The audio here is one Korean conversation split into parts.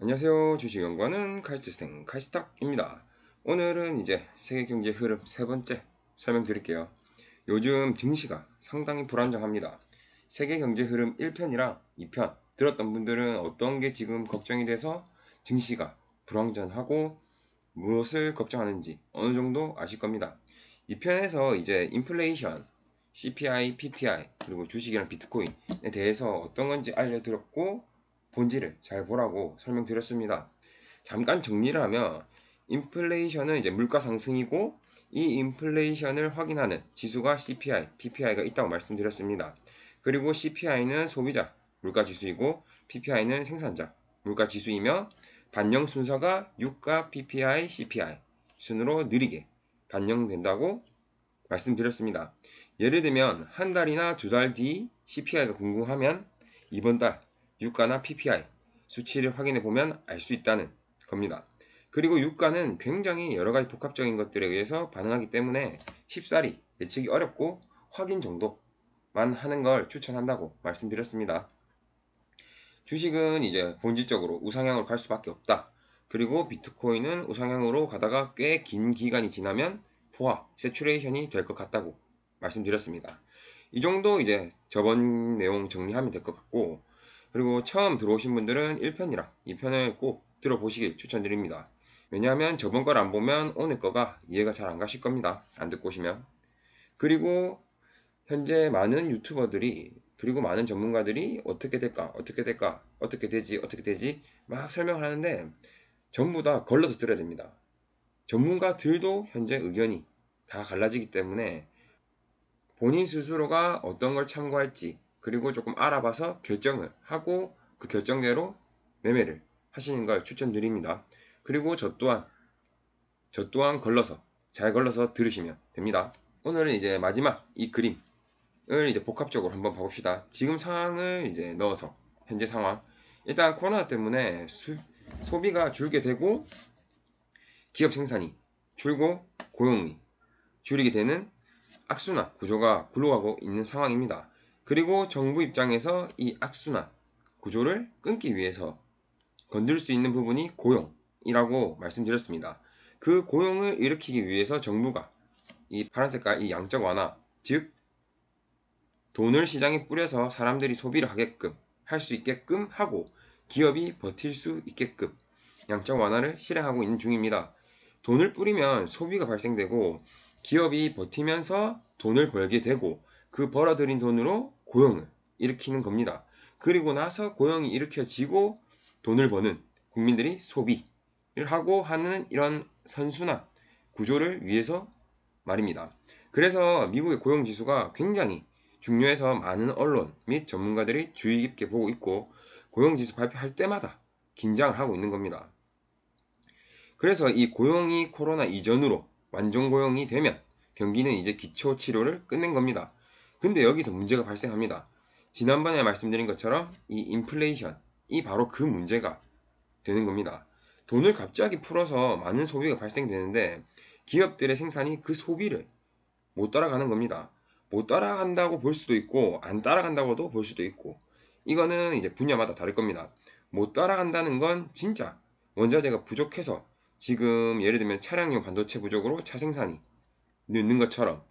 안녕하세요. 주식연구원은 카이스트생 카이스탁입니다. 오늘은 이제 세계 경제 흐름 세 번째 설명드릴게요. 요즘 증시가 상당히 불안정합니다. 세계 경제 흐름 1편이랑 2편 들었던 분들은 어떤 게 지금 걱정이 돼서 증시가 불안정하고 무엇을 걱정하는지 어느 정도 아실 겁니다. 2편에서 이제 인플레이션, CPI, PPI 그리고 주식이랑 비트코인에 대해서 어떤 건지 알려드렸고 본질을 잘 보라고 설명드렸습니다. 잠깐 정리를 하면 인플레이션은 이제 물가 상승이고 이 인플레이션을 확인하는 지수가 CPI, PPI가 있다고 말씀드렸습니다. 그리고 CPI는 소비자 물가 지수이고 PPI는 생산자 물가 지수이며 반영 순서가 유가 PPI, CPI 순으로 느리게 반영된다고 말씀드렸습니다. 예를 들면 한 달이나 두 달 뒤 CPI가 궁금하면 이번 달 유가나 PPI 수치를 확인해 보면 알 수 있다는 겁니다. 그리고 유가는 굉장히 여러 가지 복합적인 것들에 의해서 반응하기 때문에 쉽사리 예측이 어렵고 확인 정도만 하는 걸 추천한다고 말씀드렸습니다. 주식은 이제 본질적으로 우상향으로 갈 수밖에 없다. 그리고 비트코인은 우상향으로 가다가 꽤 긴 기간이 지나면 포화, 세츄레이션이 될 것 같다고 말씀드렸습니다. 이 정도 이제 저번 내용 정리하면 될 것 같고 그리고 처음 들어오신 분들은 1편이랑 2편을 꼭 들어보시길 추천드립니다. 왜냐하면 저번 걸 안 보면 오늘 거가 이해가 잘 안 가실 겁니다. 안 듣고 오시면. 그리고 현재 많은 유튜버들이 그리고 많은 전문가들이 어떻게 될까 어떻게 될까 어떻게 되지 어떻게 되지 막 설명을 하는데 전부 다 걸러서 들어야 됩니다. 전문가들도 현재 의견이 다 갈라지기 때문에 본인 스스로가 어떤 걸 참고할지 그리고 조금 알아봐서 결정을 하고 그 결정대로 매매를 하시는 걸 추천드립니다. 그리고 저 또한 저 또한 걸러서 잘 걸러서 들으시면 됩니다. 오늘은 이제 마지막 이 그림을 이제 복합적으로 한번 봐봅시다. 지금 상황을 이제 넣어서 현재 상황 일단 코로나 때문에 수, 소비가 줄게 되고 기업 생산이 줄고 고용이 줄이게 되는 악순환 구조가 굴러가고 있는 상황입니다. 그리고 정부 입장에서 이 악순환 구조를 끊기 위해서 건들 수 있는 부분이 고용이라고 말씀드렸습니다. 그 고용을 일으키기 위해서 정부가 이 파란 색깔 이 양적 완화 즉 돈을 시장에 뿌려서 사람들이 소비를 하게끔 할 수 있게끔 하고 기업이 버틸 수 있게끔 양적 완화를 실행하고 있는 중입니다. 돈을 뿌리면 소비가 발생되고 기업이 버티면서 돈을 벌게 되고 그 벌어들인 돈으로 고용을 일으키는 겁니다. 그리고 나서 고용이 일으켜지고 돈을 버는 국민들이 소비를 하고 하는 이런 선순환 구조를 위해서 말입니다. 그래서 미국의 고용 지수가 굉장히 중요해서 많은 언론 및 전문가들이 주의 깊게 보고 있고 고용 지수 발표할 때마다 긴장을 하고 있는 겁니다. 그래서 이 고용이 코로나 이전으로 완전 고용이 되면 경기는 이제 기초 치료를 끝낸 겁니다. 근데 여기서 문제가 발생합니다. 지난번에 말씀드린 것처럼 이 인플레이션, 이 바로 그 문제가 되는 겁니다. 돈을 갑자기 풀어서 많은 소비가 발생되는데 기업들의 생산이 그 소비를 못 따라가는 겁니다. 못 따라간다고 볼 수도 있고 안 따라간다고도 볼 수도 있고 이거는 이제 분야마다 다를 겁니다. 못 따라간다는 건 진짜 원자재가 부족해서 지금 예를 들면 차량용 반도체 부족으로 차 생산이 늦는 것처럼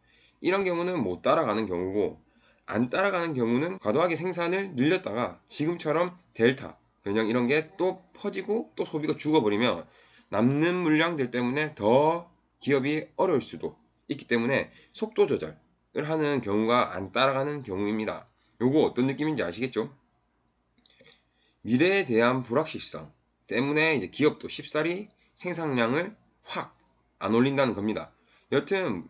이런 경우는 못 따라가는 경우고 안 따라가는 경우는 과도하게 생산을 늘렸다가 지금처럼 델타 변형 이런 게 또 퍼지고 또 소비가 죽어버리면 남는 물량들 때문에 더 기업이 어려울 수도 있기 때문에 속도 조절을 하는 경우가 안 따라가는 경우입니다. 요거 어떤 느낌인지 아시겠죠? 미래에 대한 불확실성 때문에 이제 기업도 쉽사리 생산량을 확 안 올린다는 겁니다. 여튼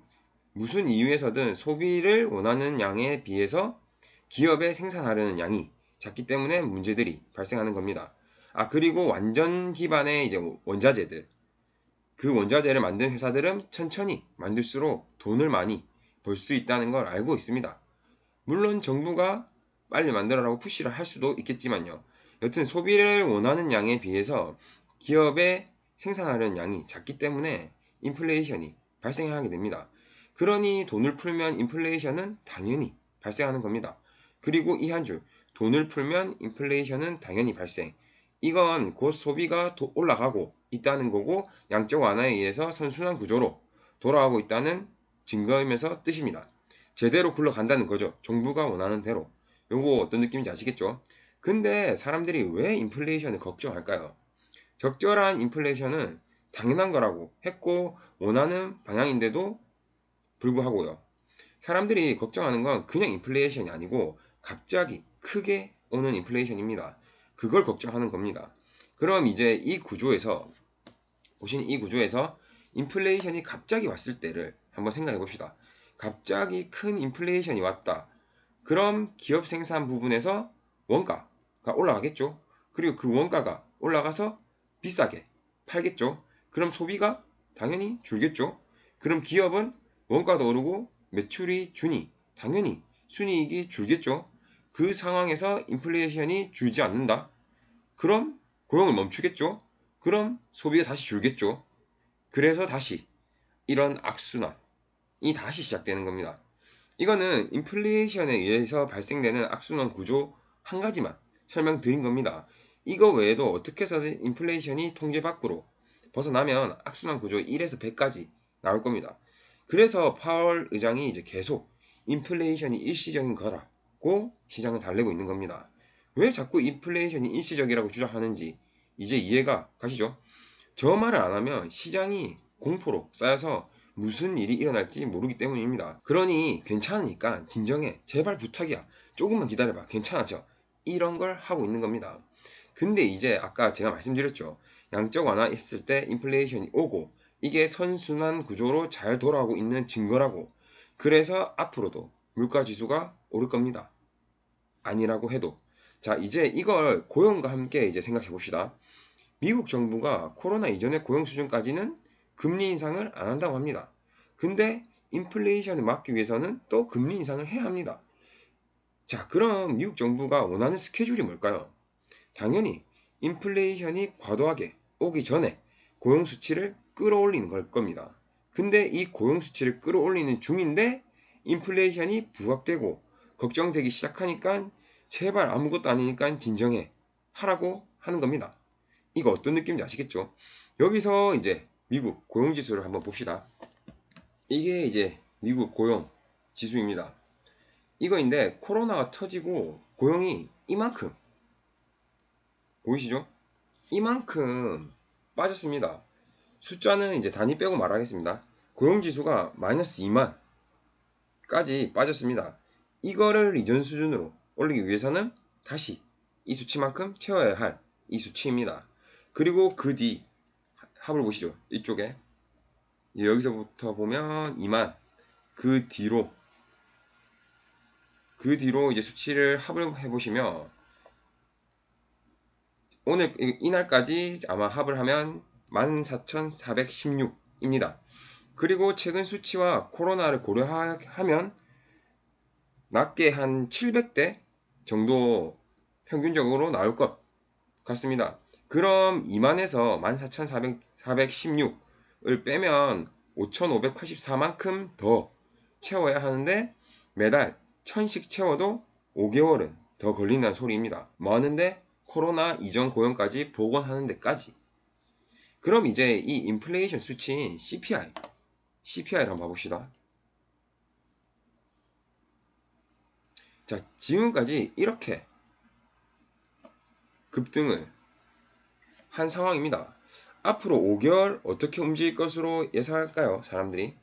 무슨 이유에서든 소비를 원하는 양에 비해서 기업의 생산하려는 양이 작기 때문에 문제들이 발생하는 겁니다. 아, 그리고 완전 기반의 이제 원자재들. 그 원자재를 만든 회사들은 천천히 만들수록 돈을 많이 벌 수 있다는 걸 알고 있습니다. 물론 정부가 빨리 만들어라고 푸시를 할 수도 있겠지만요. 여튼 소비를 원하는 양에 비해서 기업의 생산하려는 양이 작기 때문에 인플레이션이 발생하게 됩니다. 그러니 돈을 풀면 인플레이션은 당연히 발생하는 겁니다. 그리고 이 한 줄, 돈을 풀면 인플레이션은 당연히 발생. 이건 곧 소비가 도- 올라가고 있다는 거고 양적 완화에 의해서 선순환 구조로 돌아가고 있다는 증거이면서 뜻입니다. 제대로 굴러간다는 거죠. 정부가 원하는 대로. 요거 어떤 느낌인지 아시겠죠? 근데 사람들이 왜 인플레이션을 걱정할까요? 적절한 인플레이션은 당연한 거라고 했고 원하는 방향인데도 불구하고요. 사람들이 걱정하는 건 그냥 인플레이션이 아니고 갑자기 크게 오는 인플레이션입니다. 그걸 걱정하는 겁니다. 그럼 이제 이 구조에서 보신 이 구조에서 인플레이션이 갑자기 왔을 때를 한번 생각해 봅시다. 갑자기 큰 인플레이션이 왔다. 그럼 기업 생산 부분에서 원가가 올라가겠죠. 그리고 그 원가가 올라가서 비싸게 팔겠죠. 그럼 소비가 당연히 줄겠죠. 그럼 기업은 원가도 오르고 매출이 주니 당연히 순이익이 줄겠죠. 그 상황에서 인플레이션이 줄지 않는다. 그럼 고용을 멈추겠죠. 그럼 소비가 다시 줄겠죠. 그래서 다시 이런 악순환이 다시 시작되는 겁니다. 이거는 인플레이션에 의해서 발생되는 악순환 구조 한 가지만 설명드린 겁니다. 이거 외에도 어떻게 해서든 인플레이션이 통제 밖으로 벗어나면 악순환 구조 1에서 100까지 나올 겁니다. 그래서 파월 의장이 이제 계속 인플레이션이 일시적인 거라고 시장을 달래고 있는 겁니다. 왜 자꾸 인플레이션이 일시적이라고 주장하는지 이제 이해가 가시죠? 저 말을 안 하면 시장이 공포로 쌓여서 무슨 일이 일어날지 모르기 때문입니다. 그러니 괜찮으니까 진정해. 제발 부탁이야. 조금만 기다려봐. 괜찮아져. 이런 걸 하고 있는 겁니다. 근데 이제 아까 제가 말씀드렸죠. 양적 완화했을 때 인플레이션이 오고 이게 선순환 구조로 잘 돌아가고 있는 증거라고. 그래서 앞으로도 물가 지수가 오를 겁니다. 아니라고 해도. 자, 이제 이걸 고용과 함께 이제 생각해 봅시다. 미국 정부가 코로나 이전의 고용 수준까지는 금리 인상을 안 한다고 합니다. 근데 인플레이션을 막기 위해서는 또 금리 인상을 해야 합니다. 자, 그럼 미국 정부가 원하는 스케줄이 뭘까요? 당연히 인플레이션이 과도하게 오기 전에 고용 수치를 끌어올리는 걸 겁니다. 근데 이 고용 수치를 끌어올리는 중인데 인플레이션이 부각되고 걱정되기 시작하니까 제발 아무것도 아니니까 진정해 하라고 하는 겁니다. 이거 어떤 느낌인지 아시겠죠? 여기서 이제 미국 고용 지수를 한번 봅시다. 이게 이제 미국 고용 지수입니다. 이거인데 코로나가 터지고 고용이 이만큼 보이시죠? 이만큼 빠졌습니다. 숫자는 이제 단위 빼고 말하겠습니다. 고용 지수가 마이너스 2만까지 빠졌습니다. 이거를 이전 수준으로 올리기 위해서는 다시 이 수치만큼 채워야 할 이 수치입니다. 그리고 그 뒤 합을 보시죠. 이쪽에 이제 여기서부터 보면 2만 그 뒤로 그 뒤로 이제 수치를 합을 해보시면 오늘 이- 이날까지 아마 합을 하면 14,416입니다. 그리고 최근 수치와 코로나를 고려하면 낮게 한 700대 정도 평균적으로 나올 것 같습니다. 그럼 2만에서 14,416을 빼면 5,584만큼 더 채워야 하는데 매달 1000씩 채워도 5개월은 더 걸린다는 소리입니다. 많은데 코로나 이전 고용까지 복원하는 데까지. 그럼 이제 이 인플레이션 수치인 CPI, CPI를 한번 봐봅시다. 자, 지금까지 이렇게 급등을 한 상황입니다. 앞으로 5개월 어떻게 움직일 것으로 예상할까요, 사람들이?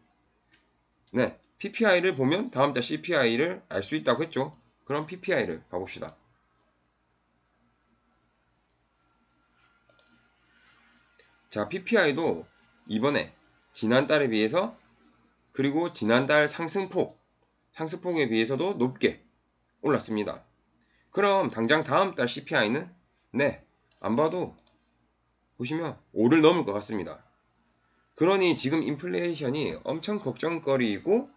네, PPI를 보면 다음 달 CPI를 알 수 있다고 했죠. 그럼 PPI를 봐봅시다. 자, PPI도 이번에 지난달에 비해서 그리고 지난달 상승폭, 상승폭에 비해서도 높게 올랐습니다. 그럼 당장 다음 달 CPI는 네, 안 봐도 보시면 5를 넘을 것 같습니다. 그러니 지금 인플레이션이 엄청 걱정거리이고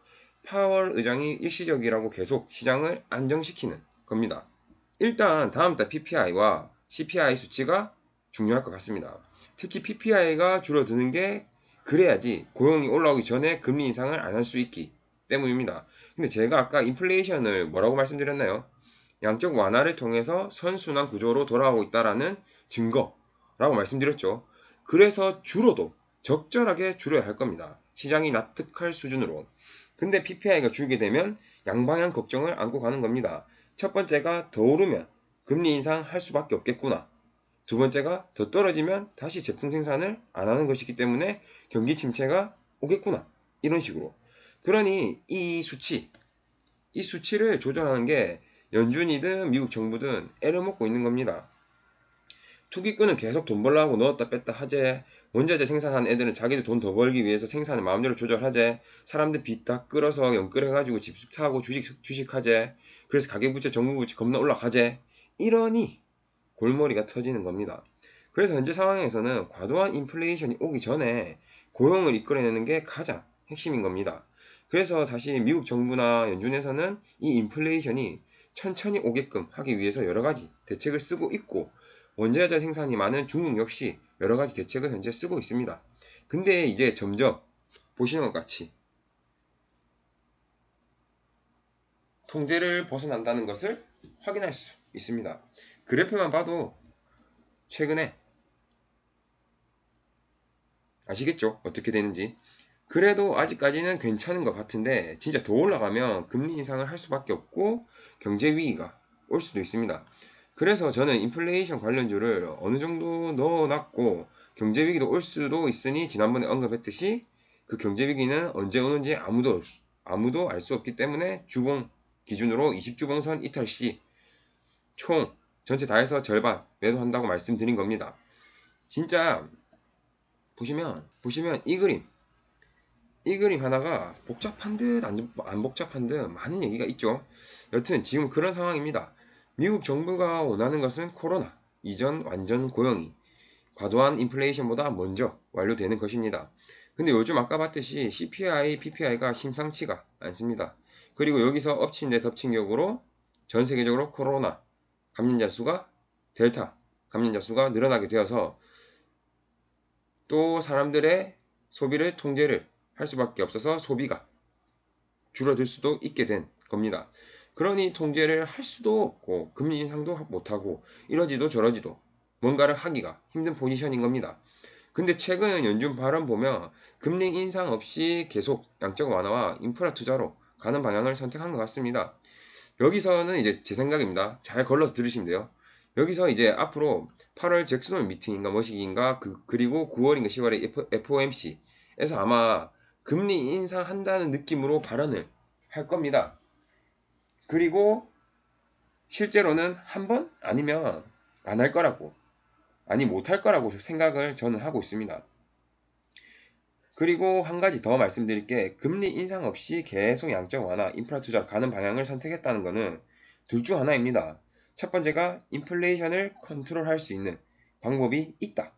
파월 의장이 일시적이라고 계속 시장을 안정시키는 겁니다. 일단 다음 달 PPI와 CPI 수치가 중요할 것 같습니다. 특히 PPI가 줄어드는 게 그래야지 고용이 올라오기 전에 금리 인상을 안 할 수 있기 때문입니다. 근데 제가 아까 인플레이션을 뭐라고 말씀드렸나요? 양적 완화를 통해서 선순환 구조로 돌아가고 있다라는 증거라고 말씀드렸죠. 그래서 줄어도 적절하게 줄여야 할 겁니다. 시장이 납득할 수준으로. 근데 PPI가 줄게 되면 양방향 걱정을 안고 가는 겁니다. 첫 번째가 더 오르면 금리 인상 할 수밖에 없겠구나. 두 번째가 더 떨어지면 다시 제품 생산을 안 하는 것이기 때문에 경기 침체가 오겠구나. 이런 식으로. 그러니 이 수치, 이 수치를 조절하는 게 연준이든 미국 정부든 애를 먹고 있는 겁니다. 투기꾼은 계속 돈 벌라고 넣었다 뺐다 하재. 원자재 생산한 애들은 자기들 돈 더 벌기 위해서 생산을 마음대로 조절하재. 사람들 빚 다 끌어서 연끌해가지고 집 사고 주식, 주식하재. 그래서 가계부채, 정부부채 겁나 올라가재. 이러니 골머리가 터지는 겁니다. 그래서 현재 상황에서는 과도한 인플레이션이 오기 전에 고용을 이끌어내는 게 가장 핵심인 겁니다. 그래서 사실 미국 정부나 연준에서는 이 인플레이션이 천천히 오게끔 하기 위해서 여러 가지 대책을 쓰고 있고 원자재 생산이 많은 중국 역시 여러 가지 대책을 현재 쓰고 있습니다. 근데 이제 점점 보시는 것 같이 통제를 벗어난다는 것을 확인할 수 있습니다. 그래프만 봐도 최근에 아시겠죠? 어떻게 되는지. 그래도 아직까지는 괜찮은 것 같은데 진짜 더 올라가면 금리 인상을 할 수밖에 없고 경제 위기가 올 수도 있습니다. 그래서 저는 인플레이션 관련주를 어느 정도 넣어놨고 경제 위기도 올 수도 있으니 지난번에 언급했듯이 그 경제 위기는 언제 오는지 아무도 아무도 알 수 없기 때문에 주봉 기준으로 20주봉선 이탈 시 총 전체 다 해서 절반 매도한다고 말씀드린 겁니다. 진짜 보시면 보시면 이 그림 이 그림 하나가 복잡한 듯안 복잡한 듯 많은 얘기가 있죠. 여튼 지금 그런 상황입니다. 미국 정부가 원하는 것은 코로나 이전 완전 고용이 과도한 인플레이션보다 먼저 완료되는 것입니다. 근데 요즘 아까 봤듯이 CPI, PPI가 심상치가 않습니다. 그리고 여기서 엎친 데 덮친 격으로 전 세계적으로 코로나 감염자 수가 델타 감염자 수가 늘어나게 되어서 또 사람들의 소비를 통제를 할 수밖에 없어서 소비가 줄어들 수도 있게 된 겁니다. 그러니 통제를 할 수도 없고 금리 인상도 못하고 이러지도 저러지도 뭔가를 하기가 힘든 포지션인 겁니다. 근데 최근 연준 발언 보면 금리 인상 없이 계속 양적 완화와 인프라 투자로 가는 방향을 선택한 것 같습니다. 여기서는 이제 제 생각입니다. 잘 걸러서 들으시면 돼요. 여기서 이제 앞으로 8월 잭슨홀 미팅인가 뭐시기인가 그, 그리고 9월인가 10월에 FOMC에서 아마 금리 인상한다는 느낌으로 발언을 할 겁니다. 그리고 실제로는 한 번 아니면 안 할 거라고 아니 못 할 거라고 생각을 저는 하고 있습니다. 그리고 한 가지 더 말씀드릴 게 금리 인상 없이 계속 양적 완화, 인프라 투자로 가는 방향을 선택했다는 것은 둘 중 하나입니다. 첫 번째가 인플레이션을 컨트롤할 수 있는 방법이 있다.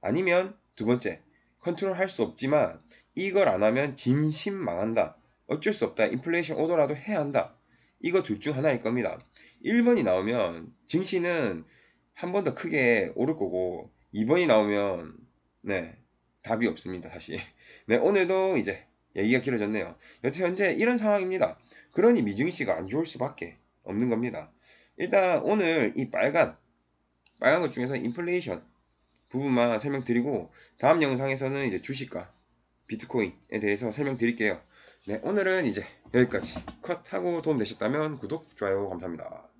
아니면 두 번째, 컨트롤 할 수 없지만 이걸 안 하면 진심 망한다. 어쩔 수 없다. 인플레이션 오더라도 해야 한다. 이거 둘 중 하나일 겁니다. 1번이 나오면 증시는 한 번 더 크게 오를 거고 2번이 나오면 네 답이 없습니다. 다시 네 오늘도 이제 얘기가 길어졌네요. 여튼 현재 이런 상황입니다. 그러니 미증시가 안 좋을 수밖에 없는 겁니다. 일단 오늘 이 빨간 빨간 것 중에서 인플레이션 부분만 설명드리고 다음 영상에서는 이제 주식과 비트코인에 대해서 설명드릴게요. 네, 오늘은 이제 여기까지 컷하고 도움 되셨다면 구독, 좋아요 감사합니다.